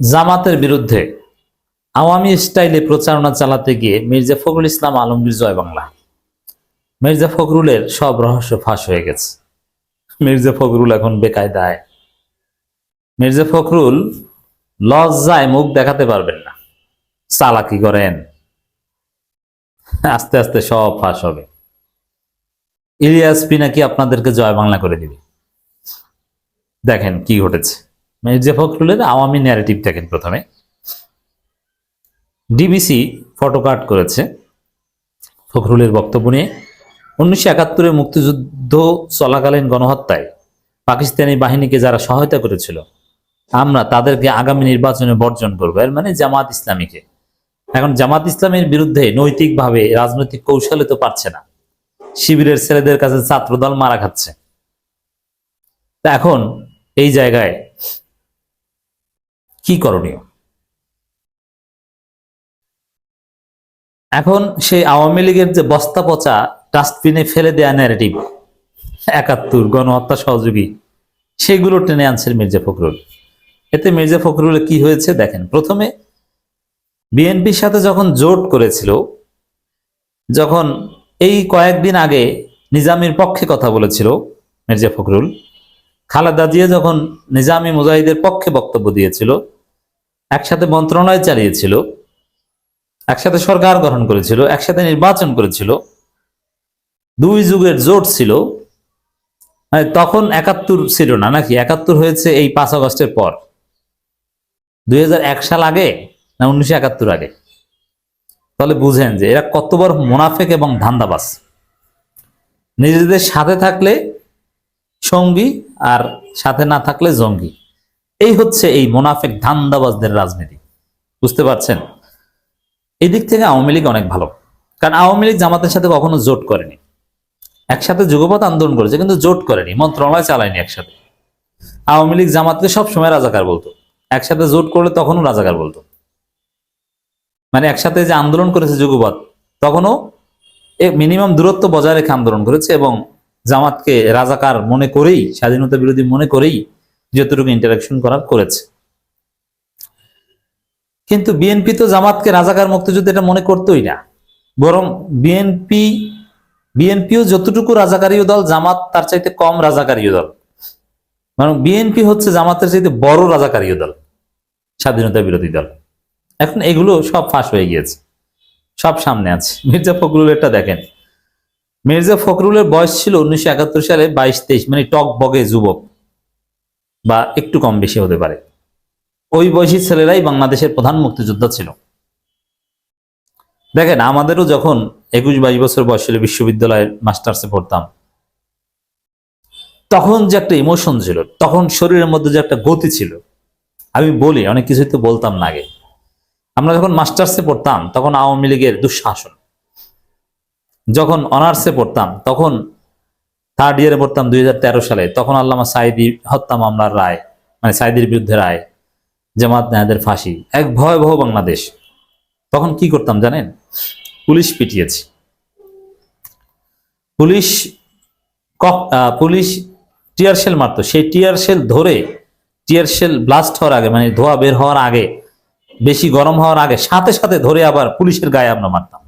জামাতের বিরুদ্ধে আওয়ামী স্টাইলে প্রচারণা চালাতে গিয়ে মির্জা ফখরুল ইসলাম আলমগীর জয় বাংলা। মির্জা ফখরুলের সব রহস্য ফাঁস হয়ে গেছে। মির্জা ফখরুল এখন বেকায়দায়। মির্জা ফখরুল লজ্জায় মুখ দেখাতে পারবেন না। চালাকি করেন। আস্তে আস্তে সব ফাঁস হবে। ইলিয়াস পিনাকি আপনাদেরকে জয় বাংলা করে দিবে। দেখেন কি ঘটেছে। মির্জা ফখরুলের আওয়ামী ন্যারেটিভ দেখেন প্রথমে। ডিবিসি ফটোকার্ড করেছে ফখরুলের বক্তব্য নিয়ে। উনিশশো একাত্তরে মুক্তিযুদ্ধ চলাকালীন গণহত্যায় পাকিস্তানি বাহিনীকে যারা সহায়তা করেছিল, আমরা তাদেরকে আগামী নির্বাচনে বর্জন করব। এর মানে জামাত ইসলামীকে। এখন জামাত ইসলামের বিরুদ্ধে নৈতিকভাবে রাজনৈতিক কৌশলে তো পারছে না। শিবিরের ছেলেদের কাছে ছাত্রদল মারা খাচ্ছে। এখন এই জায়গায় কি করণীয়? এখন সেই আওয়ামী লীগের যে বস্তা পচা, ডাস্টবিনে ফেলে দেয়া ন্যারেটিভ একাত্তর, গণহত্যা সহযোগী, সেগুলো টেনে আনছেন মির্জা ফখরুল। এতে মির্জা ফখরুলের কি হয়েছে দেখেন, প্রথমে বিএনপির সাথে যখন জোট করেছিল, যখন এই কয়েকদিন আগে নিজামীর পক্ষে কথা বলেছিল মির্জা ফখরুল খালেদা জিয়া যখন নিজামী মুজাহিদের পক্ষে বক্তব্য দিয়েছিল, একসাথে মন্ত্রণালয় চালিয়েছিল, একসাথে সরকার গঠন করেছিল, একসাথে নির্বাচন করেছিল, দুই যুগের জোট ছিল মানে তখন একাত্তর ছিল না নাকি? একাত্তর হয়েছে এই পাঁচ আগস্টের পর। দুই হাজার এক সাল আগে না উনিশশো একাত্তর আগে? তাহলে বুঝেন যে এরা কত বড় মুনাফেক এবং ধান্দাবাস নিজেদের সাথে থাকলে সঙ্গী আর সাথে না থাকলে জঙ্গি। এই হচ্ছে এই মুনাফেক ধান্দাবাজদের রাজনীতি। বুঝতে পারছেন? এই দিক থেকে আওয়ামী লীগ অনেক ভালো। কারণ আওয়ামী লীগ জামাতের সাথে কখনো জোট করেনি। একসাথে যুগপথ আন্দোলন করেছে, কিন্তু জোট করেনি, মন্ত্রণালয় চালায়নি একসাথে। আওয়ামী লীগ জামাতকে সবসময় রাজাকার বলতো। একসাথে জোট করলে তখনও রাজাকার বলতো। মানে একসাথে যে আন্দোলন করেছে যুগপথ তখনও মিনিমাম দূরত্ব বজায় রেখে আন্দোলন করেছে এবং জামাতকে রাজাকার মনে করেই, স্বাধীনতা বিরোধী মনে করেই যতটুকু ইন্টারাকশন করার করেছে। কিন্তু বিএনপি তো জামাতকে রাজাকার মুক্তিযুদ্ধ এটা মনে করতোই না। বরং বিএনপি, বিএনপিও যতটুকু রাজাকারীয় দল, জামাত তার চাইতে কম রাজাকারীয় দল। কারণ বিএনপি হচ্ছে জামাতের চাইতে বড় রাজাকারীয় দল, স্বাধীনতা বিরোধী দল। এখন এগুলো সব ফাঁস হয়ে গিয়েছে, সব সামনে আছে। মির্জা ফখরুলেরটা দেখেন। মির্জা ফখরুলের বয়স ছিল উনিশশো একাত্তর সালে বাইশ তেইশ মানে টক বগে যুবক, বা একটু কম বেশি হতে পারে। ওই বয়সী ছেলেরাই বাংলাদেশের প্রধান মুক্তিযোদ্ধা ছিল। দেখেন, আমাদেরও যখন একুশ বাইশ বছর বয়স ছিল বিশ্ববিদ্যালয়ের মাস্টার্সে পড়তাম, তখন যে একটা ইমোশন ছিল, তখন শরীরের মধ্যে যে একটা গতি ছিল, আমি বলি, অনেক কিছুই তো বলতাম না আগে। আমরা যখন মাস্টার্সে পড়তাম, তখন আওয়ামী লীগের দুঃশাসন যখন অনার্সে পড়তাম, তখন থার্ড ইয়ারে পড়তাম দুই হাজার তেরো সালে, তখন আল্লামা সাইদি হত্যা মামলার রায় মানে সাইদির বিরুদ্ধে রায়, জামাত নেহাদের ফাঁসি, এক ভয়াবহ বাংলাদেশ। তখন কি করতাম জানেন? পুলিশ পিটিয়েছি। পুলিশ পুলিশ টিয়ার শেল মারতো। সেই টিয়ার শেল ধরে, টিয়ার শেল ব্লাস্ট হওয়ার আগে মানে ধোয়া বের হওয়ার আগে, বেশি গরম হওয়ার আগে, সাথে সাথে ধরে আবার পুলিশের গায়ে আমরা মারতাম।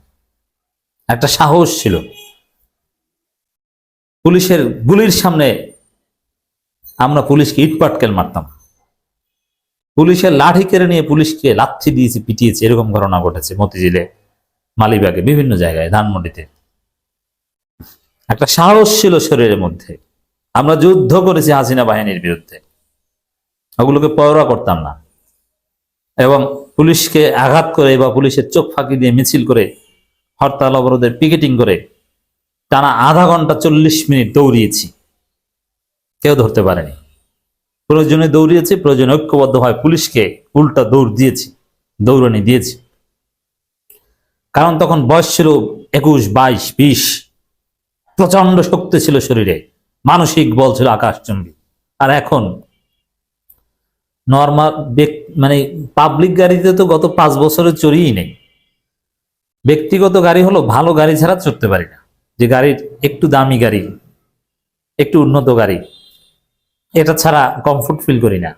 একটা সাহস ছিল। পুলিশের গুলির সামনে আমরা পুলিশকে ইটপাটকেল মারতাম। পুলিশের লাঠি কেড়ে নিয়ে পুলিশকে লাথি দিয়েছে, পিটিয়েছে, এরকম ঘটনা ঘটেছে মতিঝিলে, মালিবাগে, বিভিন্ন জায়গায়, ধানমন্ডিতে। একটা সাহস ছিল শরীরের মধ্যে। আমরা যুদ্ধ করেছি হাসিনা বাহিনীর বিরুদ্ধে। ওগুলোকে পরোয়া করতাম না। এবং পুলিশকে আঘাত করে বা পুলিশের চোখ ফাঁকি দিয়ে মিছিল করে হরতাল অবরোধের পিকেটিং করে টানা আধা ঘণ্টা চল্লিশ মিনিট দৌড়িয়েছি। কেউ ধরতে পারেনি। প্রয়োজনে দৌড়িয়েছি, প্রয়োজনে ঐক্যবদ্ধ হয় পুলিশকে উল্টা দৌড় দিয়েছি, দৌড়ানি দিয়েছি। কারণ তখন বয়স ছিল একুশ, বাইশ, বিশ। প্রচণ্ড শক্তি ছিল শরীরে। মানসিক বল ছিল আকাশচুম্বী। আর এখন নর্মাল মানে পাবলিক গাড়িতে তো গত পাঁচ বছরে চড়িই নেই। ব্যক্তিগত গাড়ি হলো ভালো গাড়ি ছাড়া চড়তে পারি না। যে গাড়ির একটু দামি গাড়ি, একটু উন্নত গাড়ি, এটা ছাড়া কমফোর্ট ফিল করি না।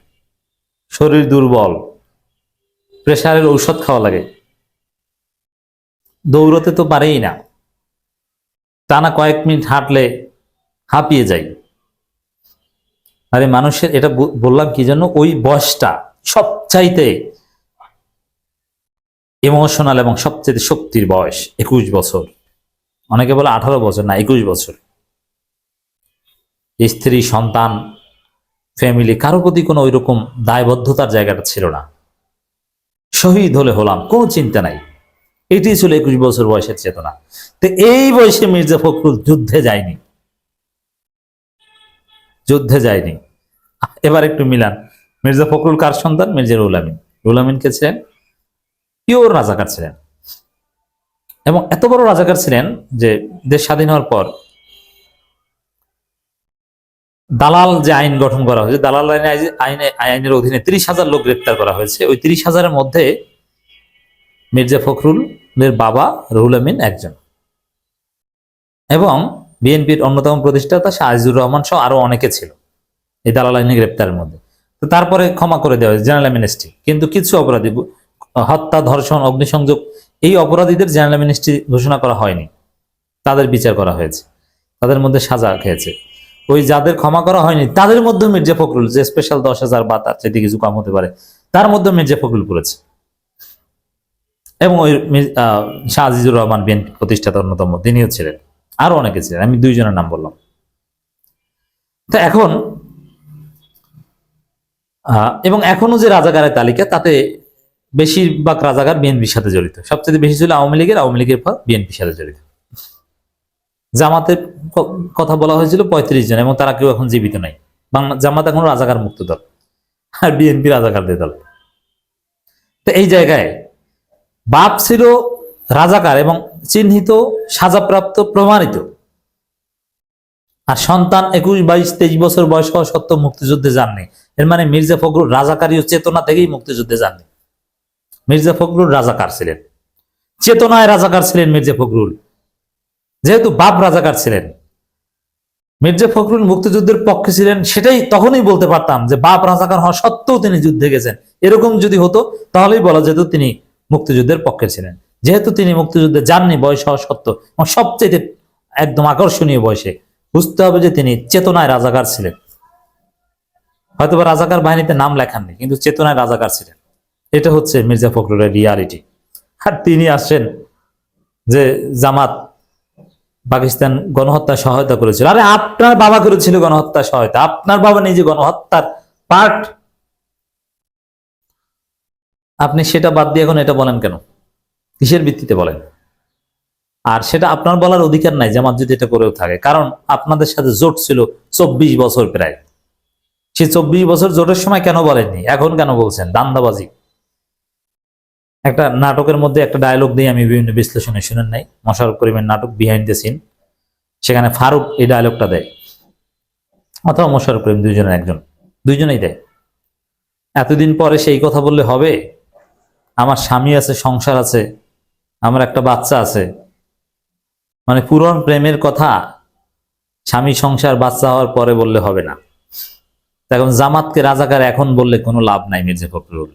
শরীর দুর্বল প্রেশারের ঔষধ খাওয়া লাগে। দৌড়তে তো পারেই না। টানা কয়েক মিনিট হাঁটলে হাঁপিয়ে যাই। আরে মানুষের, এটা বললাম কি জন্য ওই বয়সটা সবচাইতে ইমোশনাল এবং সবচেয়ে শক্তির বয়স একুশ বছর। অনেকে বলে আঠারো বছর, না, একুশ বছর। স্ত্রী, সন্তান ফ্যামিলি কারও প্রতি কোনো ওইরকম দায়বদ্ধতার জায়গাটা ছিল না। শহীদ হলে হলাম, কোনো চিন্তা নাই। এটি ছিল একুশ বছর বয়সের চেতনা। তো এই বয়সে মির্জা ফখরুল যুদ্ধে যায়নি। যুদ্ধে যায়নি। এবার একটু মিলান, মির্জা ফখরুল কার সন্তান? মির্জা রুল আমিন। রুল আমিন কে ছিলেন? পিওর রাজাকার ছিলেন। এবং এত বড় রাজাকার ছিলেন যে দেশ স্বাধীন হওয়ার পর দালাল যে আইন গঠন করা হয়েছে, দালাল আইনে আইনে আইনের অধীনে তিরিশ হাজার লোক গ্রেপ্তার করা হয়েছে। ওই তিরিশ হাজারের মধ্যে মির্জা ফখরুলের বাবা, রুহুল আমিন একজন। এবং বিএনপির অন্যতম প্রতিষ্ঠাতা শাহ আজিজুর রহমান সহ আরও অনেকে ছিল এই দালাল আইনে গ্রেপ্তারের মধ্যে। তো তারপরে ক্ষমা করে দেওয়া হয়েছে, জেনারেল অ্যামনেস্টি কিন্তু কিছু অপরাধী হত্যা, ধর্ষণ, অগ্নিসংযোগ এই অপরাধীদের জেনারেল অ্যামনেস্টি ঘোষণা করা হয়নি। তাদের বিচার করা হয়েছে। তাদের মধ্যে সাজা খেয়েছে। ওই যাদের ক্ষমা করা হয়নি, তাদের মধ্যে মির্জা ফখরুল, যে স্পেশাল দশ হাজার বা তার চাইতে কিছু কম হতে পারে, তার মধ্যে মির্জা ফখরুল পড়েছে এবং ওই শাহ আজিজুর রহমান বিএনপি প্রতিষ্ঠাতা অন্যতম, তিনিও ছিলেন। আরও অনেকে ছিলেন, আমি দুইজনের নাম বললাম। তো এখন এবং এখনও যে রাজাকারের তালিকা, তাতে বেশিরভাগ রাজাকার বিএনপির সাথে জড়িত। সবচেয়ে বেশি ছিল আওয়ামী লীগের আওয়ামী লীগের পর বিএনপির সাথে জড়িত। জামাতের কথা বলা হয়েছিল পঁয়ত্রিশ জন এবং তারা কেউ এখন জীবিত নাই। জামাত এখন রাজাকার মুক্ত দল আর বিএনপি রাজাকারদের দল। তো এই জায়গায় বাপ ছিল রাজাকার এবং চিহ্নিত, সাজাপ্রাপ্ত, প্রমাণিত। আর সন্তান একুশ, বাইশ, তেইশ বছর বয়স হওয়া সত্ত্বেও মুক্তিযুদ্ধে যাননি। এর মানে মির্জা ফখরুল রাজাকারী চেতনা থেকেই মুক্তিযুদ্ধে যাননি। মির্জা ফখরুল রাজাকার ছিলেন। চেতনায় রাজাকার ছিলেন মির্জা ফখরুল। যেহেতু বাপ রাজাকার ছিলেন। মির্জা ফখরুল মুক্তিযুদ্ধের পক্ষে ছিলেন, সেটাই তখনই বলতে পারতাম যে বাপ রাজাকার হওয়া সত্ত্বেও তিনি যুদ্ধে গেছেন। এরকম যদি হতো, তাহলেই বলা যেত তিনি মুক্তিযুদ্ধের পক্ষে ছিলেন। যেহেতু তিনি মুক্তিযুদ্ধে যাননি, বয়স হওয়া সত্ত্বেও। এবং সবচেয়ে একদম আকর্ষণীয় বয়সে বুঝতে হবে যে তিনি চেতনায় রাজাকার ছিলেন। হয়তোবা রাজাকার বাহিনীতে নাম লেখাননি, কিন্তু চেতনায় রাজাকার ছিলেন। এটা হচ্ছে মির্জা ফখরুলের রিয়ালিটি আর তিনি আসছেন যে জামাত পাকিস্তান গণহত্যা সহায়তা করেছিল। আরে আপনার বাবা করেছিল গণহত্যা সহায়তা। আপনার বাবা নিজে গণহত্যার পার্ট আপনি সেটা বাদ দিয়ে এখন এটা বলেন কেন? কিসের ভিত্তিতে বলেন? আর সেটা আপনার বলার অধিকার নাই জামাত যদি এটা করেও থাকে। কারণ আপনাদের সাথে জোট ছিল চব্বিশ বছর প্রায়। সে চব্বিশ বছর জোটের সময় কেন বলেননি? এখন কেন বলছেন? দান্দাবাজি। একটা নাটকের মধ্যে একটা ডায়লগ দিয়ে আমি বিভিন্ন বিশ্লেষণে শুনেন নাই। মশারফ করিমের নাটক বিহাইন্ড দ্য সিন সেখানে ফারুক এই ডায়লগটা দেয়। অথবা মোশারফ করিম দুইজনের একজন, দুইজনেই দেয়। এতদিন পরে সেই কথা বললে হবে, আমার স্বামী আছে, সংসার আছে, আমার একটা বাচ্চা আছে। মানে পুরন প্রেমের কথা স্বামী, সংসার, বাচ্চা হওয়ার পরে বললে হবে না। এখন জামাতকে রাজাকার এখন বললে কোনো লাভ নাই মির্জা ফখরুল।